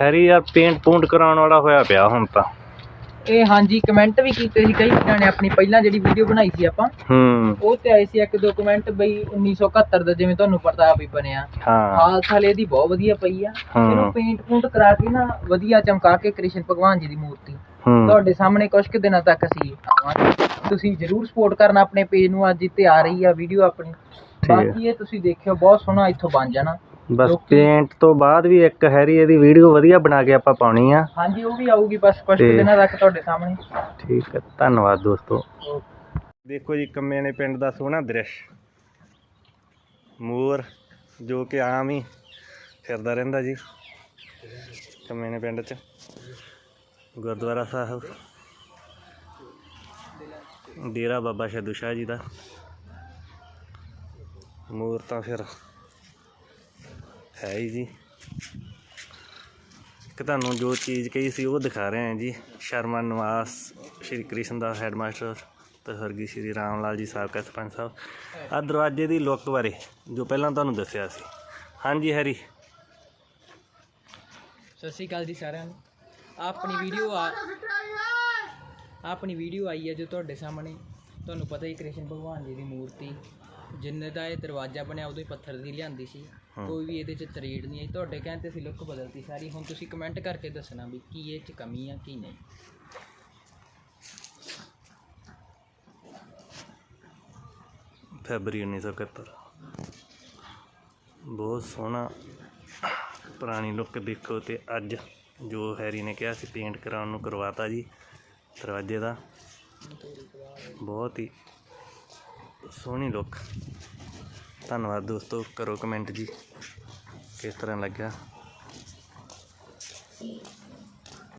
Harry ਯਾਰ paint ਪੂੰਟ ਕਰਾਉਣ ਵਾਲਾ ਹੋਇਆ ਪਿਆ ਹੁਣ ਤਾਂ। ਇਹ ਹਾਂਜੀ ਕਮੈਂਟ ਵੀ ਕੀਤੇ ਸੀ ਕਈ ਵੀਰਾਂ ਨੇ ਆਪਣੀ ਪਹਿਲਾਂ ਜਿਹੜੀ ਵੀਡੀਓ ਬਣਾਈ ਸੀ ਆਪਾਂ। ਹੂੰ। ਉਹ ਤੇ ਆਏ ਸੀ ਇੱਕ ਦੋ ਕਮੈਂਟ ਬਈ 1971 ਦਾ ਜਿਵੇਂ ਤੁਹਾਨੂੰ ਪਤਾ ਵੀ ਬਣਿਆ। ਹਾਂ। ਹਾਲਤ ਹਾਲੇ ਇਹਦੀ ਬਹੁਤ ਵਧੀਆ ਪਈ ਆ। ਹੂੰ। ਇਹਨੂੰ ਪੇਂਟ ਪੂੰਟ ਕਰਾ ਕੇ ਨਾ ਵਧੀਆ ਚਮਕਾ ਕੇ ਕ੍ਰਿਸ਼ਨ ਭਗਵਾਨ ਜੀ ਦੀ ਮੂਰਤੀ। ਹੂੰ। ਤੁਹਾਡੇ ਸਾਹਮਣੇ ਕੁਝ ਕੁ ਦਿਨਾਂ ਤੱਕ ਅਸੀਂ ਆਵਾਂਗੇ। ਤੁਸੀਂ ਜਰੂਰ ਸਪੋਰਟ ਕਰਨਾ ਆਪਣੇ ਪੇਜ ਨੂੰ ਅੱਜ ਇੱਥੇ ਆ ਰਹੀ ਆ ਵੀਡੀਓ ਆਪਣੀ। ਹੈ। ਬਾਕੀ ਇਹ ਤੁਸੀਂ ਦੇਖਿਓ ਬਹੁਤ ਸੋਹਣਾ ਇੱਥੋਂ ਬਣ ਜਾਣਾ। ਬਸ ਪੇਂਟ ਤੋਂ ਬਾਅਦ ਵੀ ਇੱਕ ਹੈਰੀ ਇਹਦੀ ਵੀਡੀਓ ਵਧੀਆ ਬਣਾ ਕੇ ਆਪਾਂ ਪਾਉਣੀ ਆ। ਹਾਂਜੀ ਉਹ ਵੀ ਆਊਗੀ ਬਸ ਕੁਝ ਤੇ- ਦਿਨਾਂ ਤੱਕ ਤੁਹਾਡੇ ਸਾਹਮਣੇ। ਠੀਕ ਹੈ ਧੰਨਵਾਦ ਦੋਸਤੋ। ਦੇਖੋ ਜੀ ਕੰਮੇ ਨੇ ਪਿੰਡ ਦਾ ਸੋਹਣਾ ਦ੍ਰਿਸ਼। ਮੋਰ ਜੋ ਕਿ ਆਮ ਹੀ ਫਿਰਦਾ ਰਹਿੰਦਾ ਜੀ ਕੰਮੇ ਨੇ ਪਿੰਡ 'ਚ। ਗੁਰਦੁਆਰਾ ਸਾਹਿਬ। ਡੇਰਾ ਬਾਬਾ ਸ਼ਾਦੂ ਸ਼ਾਹ ਜੀ ਦਾ। ਮੋਰ ਤਾਂ ਫਿਰ ਹੈ ਹੀ ਜੀ। ਕਿ ਤੁਹਾਨੂੰ ਜੋ ਚੀਜ਼ ਕਹੀ ਸੀ ਉਹ ਦਿਖਾ ਰਹੇ ਹਾਂ ਜੀ। ਸ਼ਰਮਾ ਨਿਵਾਸ, ਸ਼੍ਰੀ ਕ੍ਰਿਸ਼ਨ ਦਾ ਹੈਡਮਾਸਟਰ ਤੇ ਹਰਗੀ ਸ਼੍ਰੀ ਰਾਮ ਲਾਲ ਜੀ ਸਾਬਕਾ ਸਰਪੰਚ ਸਾਹਿਬ। ਆ ਦਰਵਾਜ਼ੇ ਦੀ ਲੁੱਕ ਬਾਰੇ ਜੋ ਪਹਿਲਾਂ ਤੁਹਾਨੂੰ ਦੱਸਿਆ ਸੀ। ਹਾਂਜੀ ਹਰੀ। ਸਤਿ ਸ਼੍ਰੀ ਅਕਾਲ ਜੀ ਸਾਰਿਆਂ ਨੂੰ। ਆਹ ਆਪਣੀ ਵੀਡੀਓ ਆ ਆਹ ਆਪਣੀ ਵੀਡੀਓ ਆਈ ਹੈ ਜੋ ਤੁਹਾਡੇ ਸਾਹਮਣੇ। ਤੁਹਾਨੂੰ ਪਤਾ ਹੀ ਕ੍ਰਿਸ਼ਨ ਭਗਵਾਨ ਜੀ ਦੀ ਮੂਰਤੀ। ਜਿੰਨੇ ਦਾ ਇਹ ਦਰਵਾਜ਼ਾ ਬਣਿਆ ਉਦੋਂ ਹੀ ਪੱਥਰ ਦੀ ਲਿਆਂਦੀ ਸੀ। ਕੋਈ ਵੀ ਇਹਦੇ 'ਚ ਤਰੇੜ ਨਹੀਂ ਆਈ। ਤੁਹਾਡੇ ਕਹਿਣ ਤੇ ਸੀ ਲੁੱਕ ਬਦਲਤੀ ਸਾਰੀ। ਹੁਣ ਤੁਸੀਂ ਕਮੈਂਟ ਕਰਕੇ ਦੱਸਣਾ ਵੀ ਕੀ ਇਹ 'ਚ ਕਮੀ ਆ ਕੀ ਨਹੀਂ। ਫੈਬਰੀ 1971 ਬਹੁਤ ਸੋਹਣਾ ਪੁਰਾਣੀ ਲੁੱਕ ਦੇਖੋ ਤੇ ਅੱਜ ਜੋ ਹੈਰੀ ਨੇ ਕਿਹਾ ਸੀ ਪੇਂਟ ਕਰਾਉਣ ਨੂੰ ਕਰਵਾਤਾ ਜੀ ਦਰਵਾਜ਼ੇ ਦਾ। ਬਹੁਤ ਹੀ ਸੋਹਣੀ ਲੁੱਕ ਧੰਨਵਾਦ ਦੋਸਤੋ ਕਰੋ ਕਮੈਂਟ ਜੀ। ਕਿਸ ਤਰ੍ਹਾਂ ਲੱਗਿਆ?